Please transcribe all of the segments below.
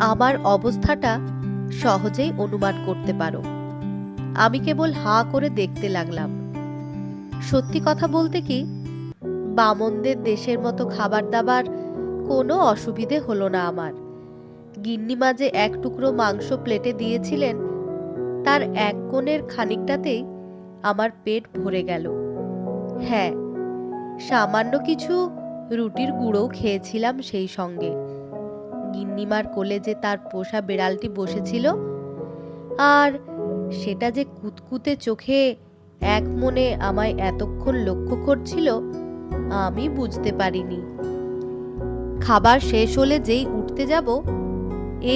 আমার অবস্থাটা সহজেই অনুমান করতে পারো। আমি কেবল হা করে দেখতে লাগলাম। সত্যি কথা বলতে কি, বামনদের দেশের মতো খাবার দাবার কোনো অসুবিধে হলো না আমার। গিন্নি যে এক টুকরো মাংস প্লেটে দিয়েছিলেন, তার এক কোণের খানিকটাতেই আমার পেট ভরে গেল। হ্যাঁ সামান্য কিছু রুটির গুঁড়োও খেয়েছিলাম সেই সঙ্গে। গিন্নিমার কোলে যে তার পোষা বেড়ালটি বসেছিল, আর সেটা যে কুতকুতে চোখে এক মনে আমায় এতক্ষণ লক্ষ্য করছিল, আমি বুঝতে পারিনি। খাবার শেষ হলে যেই উঠতে যাব,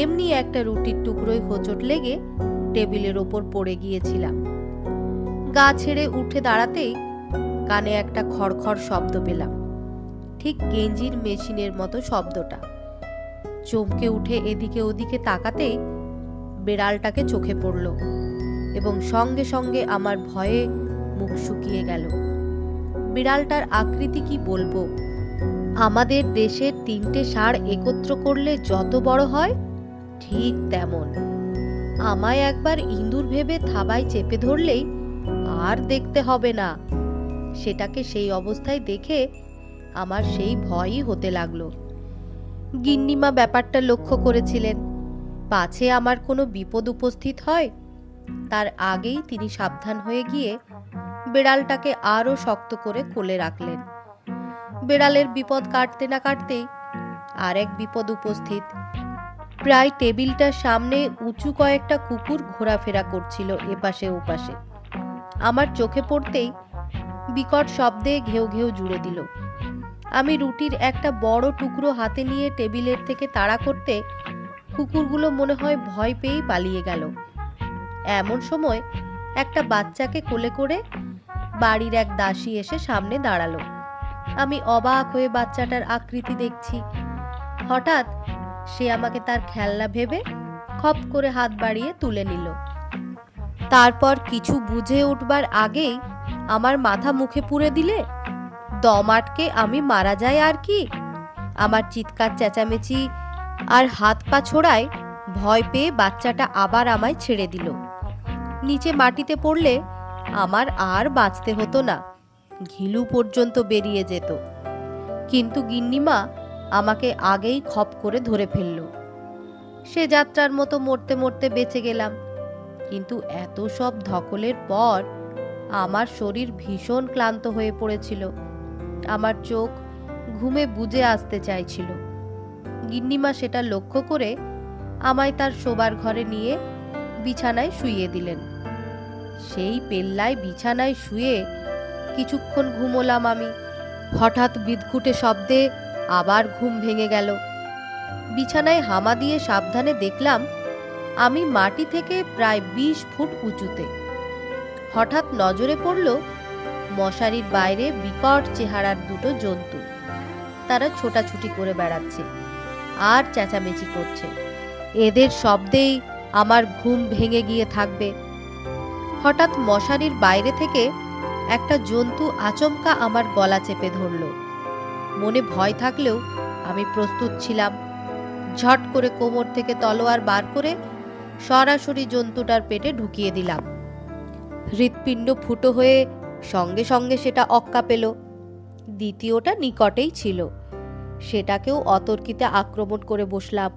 এমনি একটা রুটির টুকরোয় হোঁচট লেগে টেবিলের ওপর পড়ে গিয়েছিলাম। গা ছেড়ে উঠে দাঁড়াতেই কানে একটা খড়খড় শব্দ পেলাম, ঠিক গেঞ্জির মেশিনের মতো শব্দটা। চমকে উঠে এদিকে ওদিকে তাকাতেই বেড়ালটাকে চোখে পড়ল এবং সঙ্গে সঙ্গে আমার ভয়ে মুখ শুকিয়ে গেল। বিড়ালটার আকৃতি কি বলব? আমাদের দেশের তিনটে ষাঁড় একত্র করলে যত বড় হয়, ঠিক তেমন। আমায় একবার ইঁদুর ভেবে থাবায় চেপে ধরলেই আর দেখতে হবে না। সেটাকে সেই অবস্থায় দেখে আমার সেই ভয়ই হতে লাগল। গিন্নিমা ব্যাপারটা লক্ষ্য করেছিলেন। পাছে আমার কোনো বিপদ উপস্থিত হয়? তার আগেই তিনি সাবধান হয়ে গিয়ে বেড়ালটাকে আরও শক্ত করে কোলে রাখলেন। বেড়ালের বিপদ কাটতে না কাটতেই আর এক বিপদ উপস্থিত। প্রায় টেবিলটার সামনে উঁচু কয়েকটা কুকুর ঘোরাফেরা করছিল এপাশে ওপাশে। আমার চোখে পড়তেই বিকট শব্দে ঘেউ ঘেউ জুড়ে দিল। আমি রুটির একটা বড় টুকরো হাতে নিয়ে টেবিলের থেকে তাড়া করতে কুকুরগুলো মনে হয় ভয় পেয়েই পালিয়ে গেল। এমন সময় একটা বাচ্চাকে কোলে করে বাড়ির এক দাসী এসে সামনে দাঁড়াল। আমি অবাক হয়ে বাচ্চাটার আকৃতি দেখছি। হঠাৎ সে আমাকে তার খেলনা ভেবে খপ করে হাত বাড়িয়ে তুলে নিল। তারপর কিছু বুঝে উঠবার আগেই আমার মাথা মুখে পুরে দিলে দম আটকে আমি মারা যাই আর কি? আমার চিৎকার চেঁচামেচি আর হাত পা ছোড়ায় ভয় পেয়ে বাচ্চাটা আবার আমায় ছেড়ে দিল। নিচে মাটিতে পড়লে আমার আর বাঁচতে হতো না। ঘিলু পর্যন্ত বেরিয়ে যেত। কিন্তু গিন্নিমা আমাকে আগেই খপ করে ধরে ফেলল। সে যাত্রার মতো মরতে মরতে বেঁচে গেলাম। কিন্তু এত সব ধকলের পর আমার শরীর ভীষণ ক্লান্ত হয়ে পড়েছিল। আমার চোখ ঘুমে বুজে আসতে চাইছিল। গিন্নিমা সেটা লক্ষ্য করে আমায় তার শোবার ঘরে নিয়ে বিছানায় শুইয়ে দিলেন। সেই পেল্লায় বিছানায় শুয়ে কিছুক্ষণ ঘুমোলাম আমি। হঠাৎ বিদঘুটে শব্দে আবার ঘুম ভেঙে গেল। বিছানায় হামা দিয়ে সাবধানে দেখলাম আমি মাটি থেকে প্রায় বিশ ফুট উঁচুতে। হঠাৎ নজরে পড়ল মশারির বাইরে বিকট চেহারার দুটো জন্তু। তারা ছোটাছুটি করে বেড়াচ্ছে। আর চেঁচামেচি করছে। এদের শব্দেই আমার ঘুম ভেঙে গিয়ে থাকবে। হঠাৎ মশারির বাইরে থেকে একটা জন্তু আচমকা আমার গলা চেপে ধরল। মনে ভয় থাকলেও আমি প্রস্তুত ছিলাম। ঝট করে কোমর থেকে তলোয়ার বার করে সরাসরি জন্তুটার পেটে ঢুকিয়ে দিলাম। হৃৎপিণ্ড ফুটো হয়ে সঙ্গে সঙ্গে সেটা অক্কা পেল। দ্বিতীয়টা নিকটেই ছিল। সেটাকেও অতর্কিতে আক্রমণ করে বসলাম।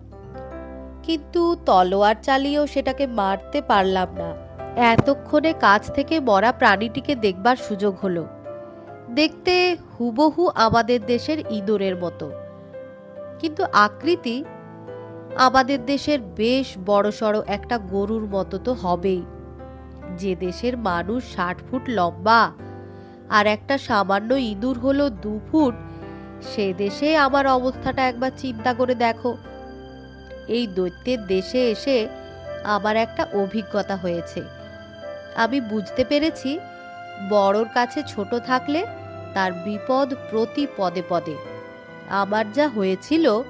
কিন্তু তলোয়ার চালিয়েও সেটাকে মারতে পারলাম না। এতক্ষণে কাছ থেকে মরা প্রাণীটিকে দেখবার সুযোগ হলো। দেখতে হুবহু আমাদের দেশের ইঁদুরের মতো। কিন্তু আকৃতি আমাদের দেশের বেশ বড়সড় একটা গরুর মতো তো হবেই। যে দেশের মানুষ ষাট ফুট লম্বা আর একটা সামান্য ইঁদুর হলো দু ফুট, সে দেশে আমার অবস্থাটা একবার চিন্তা করে দেখো। এই দৈত্যের দেশে এসে আমার একটা অভিজ্ঞতা হয়েছে। আমি বুঝতে পেরেছি, বড়র কাছে ছোট থাকলে তার বিপদ প্রতি পদে পদে। আমার যা হয়েছিল,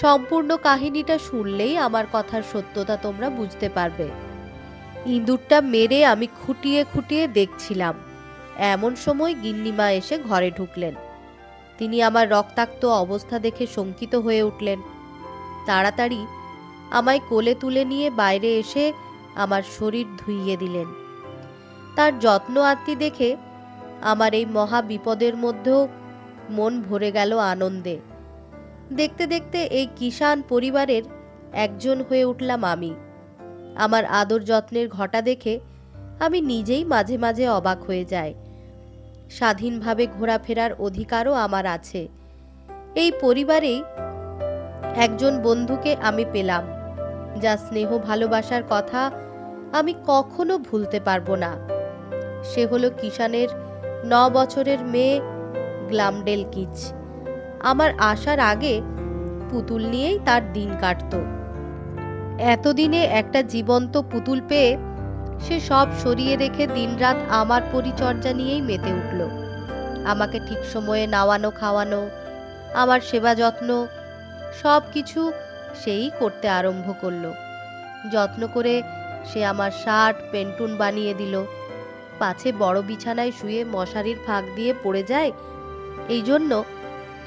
সম্পূর্ণ কাহিনীটা শুনলেই আমার কথার সত্যতা তোমরা বুঝতে পারবে। ইঁদুরটা মেরে আমি খুঁটিয়ে খুঁটিয়ে দেখছিলাম। এমন সময় গিন্নিমা এসে ঘরে ঢুকলেন। তিনি আমার রক্তাক্ত অবস্থা দেখে শঙ্কিত হয়ে উঠলেন। তাড়াতাড়ি আমায় কোলে তুলে নিয়ে বাইরে এসে আমার শরীর ধুইয়ে দিলেন। তার যত্ন আত্মি দেখে আমার এই মহা বিপদের মধ্যেও মন ভরে গেল আনন্দে। দেখতে দেখতে এই কিষান পরিবারের একজন হয়ে উঠলাম আমি। আমার আদর যত্নের ঘটা দেখে আমি নিজেই মাঝে মাঝে অবাক হয়ে যাই। স্বাধীনভাবে ঘোরাফেরার অধিকারও আমার আছে। এই পরিবারেই একজন বন্ধুকে আমি পেলাম, যা স্নেহ ভালোবাসার কথা আমি কখনো ভুলতে পারব না। সে হলো কিষানের ন বছরের মেয়ে গ্লামডেল কিচ আমার আসার আগে পুতুল নিয়েই তার দিন কাটত। এতদিনে একটা জীবন্ত পুতুল পেয়ে সে সব সরিয়ে রেখে দিনরাত আমার পরিচর্যা নিয়েই মেতে উঠল। আমাকে ঠিক সময়ে নাওয়ানো, খাওয়ানো, আমার সেবা যত্ন, সব কিছু সেই করতে আরম্ভ করল। যত্ন করে সে আমার শার্ট, পেন্টুন বানিয়ে দিল। পাছে বড় বিছানায় শুয়ে মশারির ফাঁক দিয়ে পড়ে যায়। এই জন্য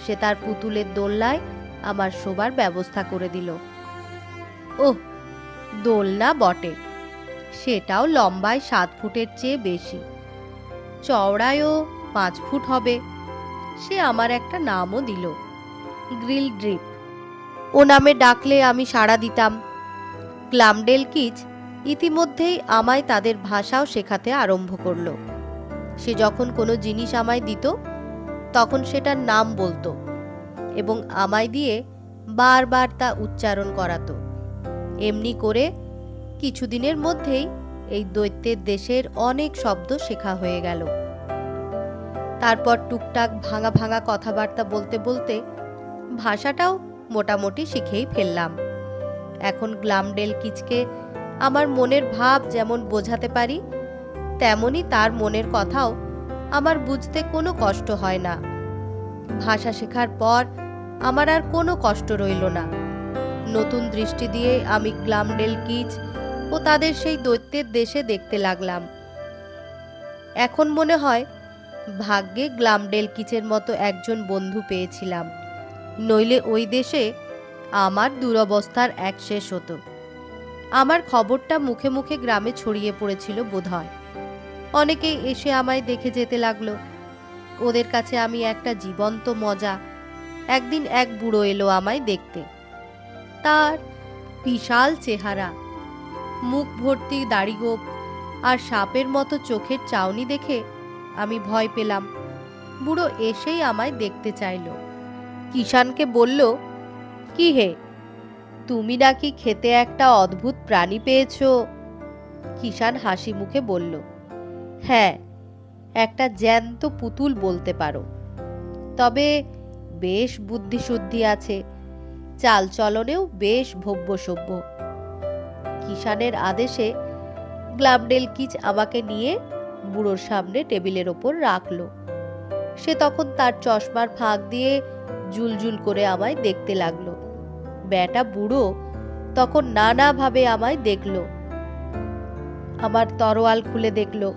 সে তার পুতুলের দোলনায় আমার শোবার ব্যবস্থা করে দিল। ওহ, দোলনা বটে। সেটাও লম্বায় সাত ফুটের চেয়ে বেশি। চওড়ায়ও পাঁচ ফুট হবে। সে আমার একটা নামও দিল, গ্রিল ড্রিপ। ও নামে ডাকলে আমি সাড়া দিতাম। গ্লামডেল কিচ ইতিমধ্যেই আমায় তাদের ভাষাও শেখাতে আরম্ভ করল। সে যখন কোনো জিনিস আমায় দিত, তখন সেটার নাম বলতো এবং আমায় দিয়ে বারবার তা উচ্চারণ করাতো। এমনি করে কিছুদিনের মধ্যেই এই দৈত্যের দেশের অনেক শব্দ শেখা হয়ে গেল। তারপর টুকটাক ভাঙা ভাঙা কথাবার্তা বলতে বলতে ভাষাটাও মোটামুটি শিখেই ফেললাম। এখন গ্লামডেল কিচকে আমার মনের ভাব যেমন বোঝাতে পারি, তেমনি তার মনের কথাও আমার বুঝতে কোনো কষ্ট হয় না। ভাষা শেখার পর আমার আর কোনো কষ্ট রইল না। নতুন দৃষ্টি দিয়ে আমি গ্লামডেল কিচ ও তাদের সেই দৈত্যের দেশে দেখতে লাগলাম। এখন মনে হয় ভাগ্যে গ্লামডেল কিচের মতো একজন বন্ধু পেয়েছিলাম। নইলে ওই দেশে আমার দুরবস্থার এক শেষ হতো। আমার খবরটা মুখে মুখে গ্রামে ছড়িয়ে পড়েছিল বোধহয়। অনেকেই এসে আমায় দেখে যেতে লাগল। ওদের কাছে আমি একটা জীবন্ত মজা। একদিন এক বুড়ো এলো আমায় দেখতে। তার বিশাল চেহারা। মুখ ভর্তি দাড়িগোপ আর সাপের মতো চোখের চাউনি দেখে আমি ভয় পেলাম। বুড়ো এসেই আমায় দেখতে চাইলো। কিষানকে বলল, কি হে? তুমি নাকি খেতে একটা অদ্ভুত প্রাণী পেয়েছ? কিষান হাসি মুখে বলল হ্যাঁ একটা জ্যান্ত পুতুল বলতে পারো। তবে বেশ বুদ্ধিশুদ্ধি আছে। চালচলনেও বেশ ভব্য সভ্য কিষানের আদেশে গ্লামডেল কিচ আমাকে নিয়ে বুড়োর সামনে টেবিলের ওপর রাখল। সে তখন তার চশমার ফাঁক দিয়ে জুলজুল করে আমায় দেখতে লাগল। ব্যাটা বুড়ো তখন নানাভাবে আমায় দেখল। আমার তরোয়াল খুলে দেখল।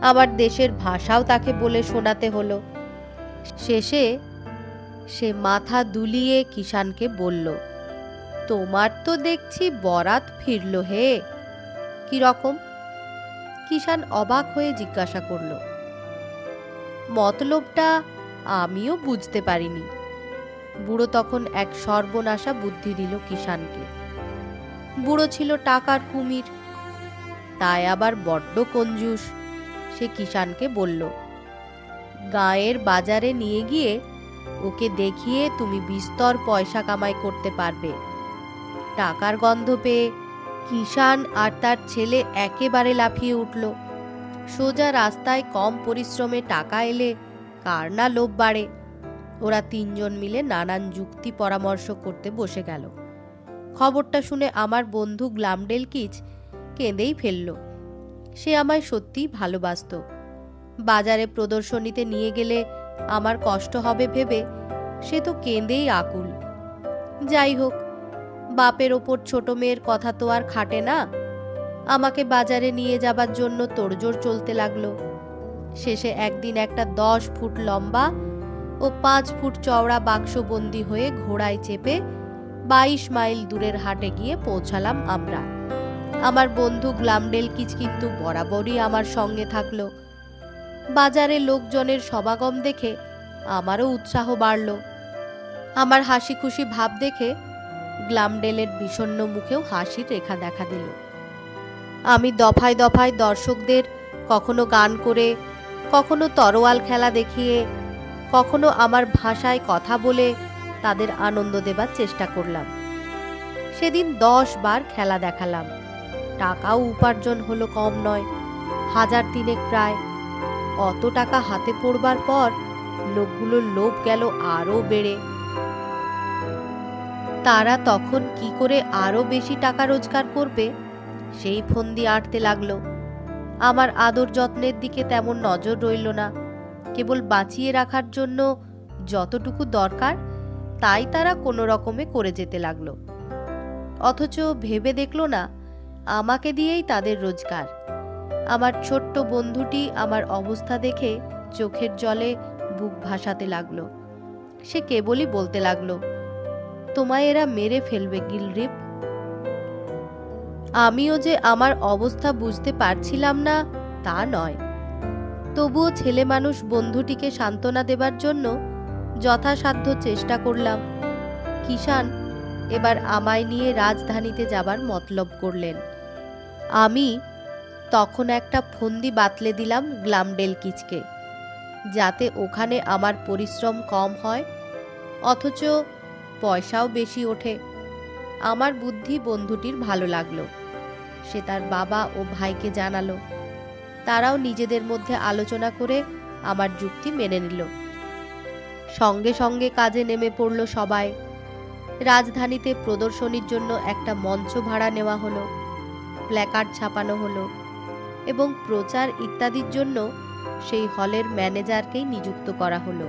আমার দেশের ভাষাও তাকে বলে শোনাতে হলো। শেষে সে মাথা দুলিয়ে কিষানকে বলল, তোমার তো দেখছি বরাত ফিরল হে। রকম কিষান অবাক হয়ে জিজ্ঞাসা করল, মতলবটা আমিও বুঝতে পারিনি। বুড়ো তখন এক সর্বনাশা বুদ্ধি দিল কিষানকে বুড়ো ছিল টাকার কুমির, তাই আবার বড্ড কঞ্জুস। সে কিষানকে বলল, গাঁয়ের বাজারে নিয়ে গিয়ে ওকে দেখিয়ে তুমি বিস্তর পয়সা কামাই করতে পারবে। টাকার গন্ধ পেয়ে কিষান আর তার ছেলে একেবারে লাফিয়ে উঠল। সোজা রাস্তায় কম পরিশ্রমে টাকা এলে কার না লোভ বাড়ে। ওরা তিনজন মিলে নানান যুক্তি পরামর্শ করতে বসে গেল। খবরটা শুনে আমার বন্ধু গ্লামডেল কিচ কেঁদেই ফেলল। সে আমায় সত্যিই ভালোবাসত। বাজারে প্রদর্শনীতে নিয়ে গেলে আমার কষ্ট হবে ভেবে সে তো কেঁদেই আকুল। যাই হোক, বাপের ওপর ছোট মেয়ের কথা তো আর খাটে না। আমাকে বাজারে নিয়ে যাবার জন্য তোড়জোড় চলতে লাগল। শেষে একদিন একটা দশ ফুট লম্বা ও পাঁচ ফুট চওড়া বাক্সবন্দি হয়ে ঘোড়ায় চেপে বাইশ মাইল দূরের হাটে গিয়ে পৌঁছালাম আমরা। আমার বন্ধু গ্লামডেল কিচ কিন্তু বরাবরই আমার সঙ্গে থাকল। বাজারে লোকজনের সমাগম দেখে আমারও উৎসাহ বাড়ল। আমার হাসি খুশি ভাব দেখে গ্লামডেলের বিষণ্ণ মুখেও হাসির রেখা দেখা দিল। আমি দফায় দফায় দর্শকদের কখনো গান করে, কখনো তরোয়াল খেলা দেখিয়ে, কখনো আমার ভাষায় কথা বলে তাদের আনন্দ দেবার চেষ্টা করলাম। সেদিন দশ বার খেলা দেখালাম। টাকাও উপার্জন হলো কম নয়, হাজার তিনেক প্রায়। অত টাকা হাতে পড়বার পর লোকগুলোর লোভ গেল আরও বেড়ে। তারা তখন কি করে আরও বেশি টাকা রোজগার করবে, সেই ফন্দি আটতে লাগল। আমার আদর যত্নের দিকে তেমন নজর রইল না। কেবল বাঁচিয়ে রাখার জন্য যতটুকু দরকার, তাই তারা কোনো রকমে করে যেতে লাগল। অথচ ভেবে দেখল না, আমাকে দিয়েই তাদের রোজগার। আমার ছোট্ট বন্ধুটি আমার অবস্থা দেখে চোখের জলে বুক ভাসাতে লাগল। সে কেবলই বলতে লাগল, তোমায় এরা মেরে ফেলবে, গিলরিপ। আমিও যে আমার অবস্থা বুঝতে পারছিলাম না, তা নয়। তবুও ছেলে মানুষ বন্ধুটিকে সান্ত্বনা দেবার জন্য যথাসাধ্য চেষ্টা করলাম। কিষান এবার আমায় নিয়ে রাজধানীতে যাবার মতলব করলেন। আমি তখন একটা ফন্দি বাতলে দিলাম গ্লামডেল কিচকে। যাতে ওখানে আমার পরিশ্রম কম হয়, অথচ পয়সাও বেশি ওঠে। আমার বুদ্ধি বন্ধুটির ভালো লাগল। সে তার বাবা ও ভাইকে জানালো। তারাও নিজেদের মধ্যে আলোচনা করে আমার যুক্তি মেনে নিল। সঙ্গে সঙ্গে কাজে নেমে পড়ল সবাই। রাজধানীতে প্রদর্শনীর জন্য একটা মঞ্চ ভাড়া নেওয়া হলো। প্ল্যাকার্ড ছাপানো হলো। এবং প্রচার ইত্যাদির জন্য সেই হলের ম্যানেজারকেই নিযুক্ত করা হলো।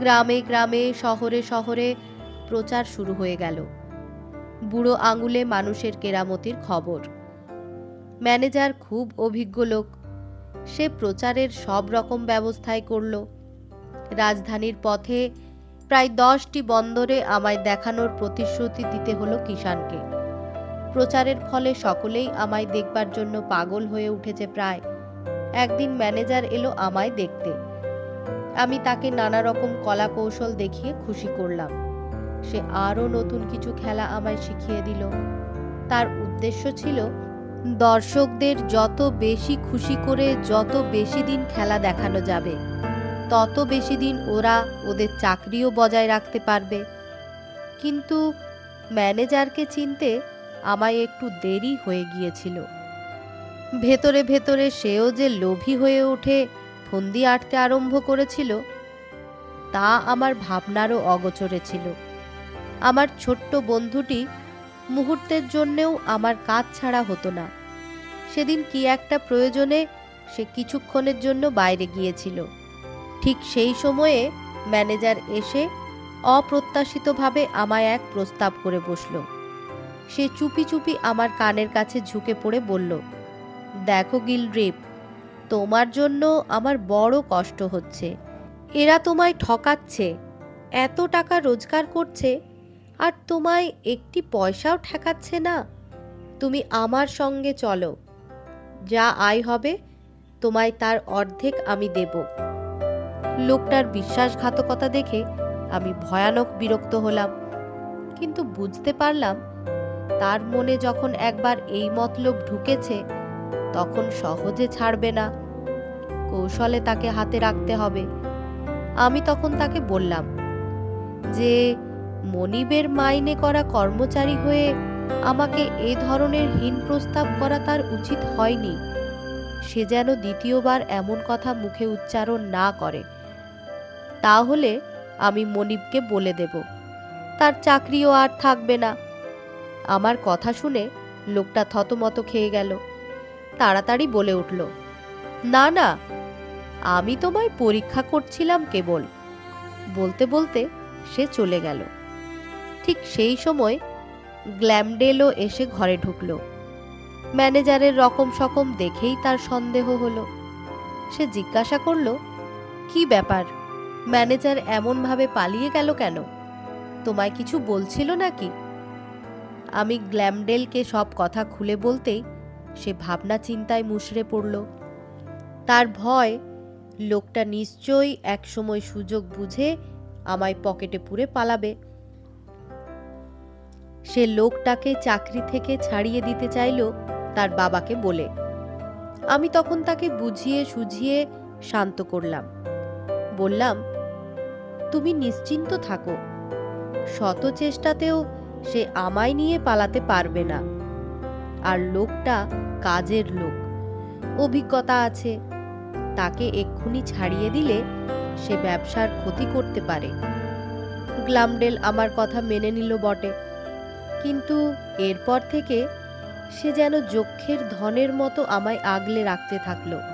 গ্রামে গ্রামে, শহরে শহরে প্রচার শুরু হয়ে গেল। বুড়ো আঙুলে মানুষের কেরামতির খবর। ম্যানেজার খুব অভিজ্ঞ লোক। সে প্রচারের সব রকম ব্যবস্থাই করল। রাজধানীর পথে প্রায় দশটি বন্দরে আমায় দেখানোর প্রতিশ্রুতি দিতে হলো কিষানকে প্রচারের ফলে সকলেই আমায় দেখবার জন্য পাগল হয়ে উঠেছে প্রায়। একদিন ম্যানেজার এলো আমায় দেখতে। আমি তাকে নানা রকম কলা কৌশল দেখিয়ে খুশি করলাম। সে আরও নতুন কিছু খেলা আমায় শিখিয়ে দিল। তার উদ্দেশ্য ছিল, দর্শকদের যত বেশি খুশি করে যত বেশি দিন খেলা দেখানো যাবে, তত বেশি দিন ওরা ওদের চাকরিও বজায় রাখতে পারবে। কিন্তু ম্যানেজারকে চিনতে আমায় একটু দেরি হয়ে গিয়েছিল। ভেতরে ভেতরে সেও যে লোভী হয়ে ওঠে ফন্দি আটতে আরম্ভ করেছিল, তা আমার ভাবনারও অগোচরে ছিল। আমার ছোট্ট বন্ধুটি মুহূর্তের জন্যেও আমার কাজ ছাড়া হতো না। সেদিন কি একটা প্রয়োজনে সে কিছুক্ষণের জন্য বাইরে গিয়েছিল। ঠিক সেই সময়ে ম্যানেজার এসে অপ্রত্যাশিতভাবে আমায় এক প্রস্তাব করে বসল। সে চুপি চুপি আমার কানের কাছে ঝুঁকে পড়ে বলল, দেখো গিলড্রিপ তোমার জন্য আমার বড় কষ্ট হচ্ছে। এরা তোমায় ঠকাচ্ছে, এত টাকা রোজগার করছে, আর তোমায় একটি পয়সাও ঠেকাচ্ছে না। তুমি আমার সঙ্গে চলো, যা আয় হবে, তোমায় তার অর্ধেক আমি দেব লোকটার বিশ্বাসঘাতকতা দেখে আমি ভয়ানক বিরক্ত হলাম, কিন্তু বুঝতে পারলাম তার মনে যখন একবার এই মতলব ঢুকেছে, তখন সহজে ছাড়বে না। কৌশলে তাকে হাতে রাখতে হবে। আমি তখন তাকে বললাম যে, মনিবের মাইনে করা কর্মচারী হয়ে আমাকে এ ধরনের হীন প্রস্তাব করা তার উচিত হয়নি। সে যেন দ্বিতীয়বার এমন কথা মুখে উচ্চারণ না করে। তাহলে আমি মনিবকে বলে দেব। তার চাকরিও আর থাকবে না। আমার কথা শুনে লোকটা থতমত খেয়ে গেল। তাড়াতাড়ি বলে উঠল, না না, আমি তোমায় পরীক্ষা করছিলাম কেবল। বলতে বলতে সে চলে গেল। ঠিক সেই সময় গ্ল্যামডেলও এসে ঘরে ঢুকল। ম্যানেজারের রকম সকম দেখেই তার সন্দেহ হলো। সে জিজ্ঞাসা করল, কি ব্যাপার? ম্যানেজার এমনভাবে পালিয়ে গেল কেন? তোমায় কিছু বলছিল নাকি? আমি গ্ল্যামডেলকে সব কথা খুলে বলতেই সে ভাবনা চিন্তায় মুশড়ে পড়ল। তার ভয়, লোকটা নিশ্চয়ই একসময় সুযোগ বুঝে আমায় পকেটে পুরে পালাবে। সে লোকটাকে চাকরি থেকে ছাড়িয়ে দিতে চাইল তার বাবাকে বলে। আমি তখন তাকে বুঝিয়ে সুঝিয়ে শান্ত করলাম। বললাম, তুমি নিশ্চিন্ত থাকো। শত চেষ্টাতেও সে আমায় নিয়ে পালাতে পারবে না। আর লোকটা কাজের লোক। অভিজ্ঞতা আছে। তাকে এক্ষুনি ছাড়িয়ে দিলে সে ব্যবসার ক্ষতি করতে পারে। গ্লামডেল আমার কথা মেনে নিল বটে। কিন্তু এরপর থেকে সে যেন যক্ষের ধনের মতো আমায় আগলে রাখতে থাকল।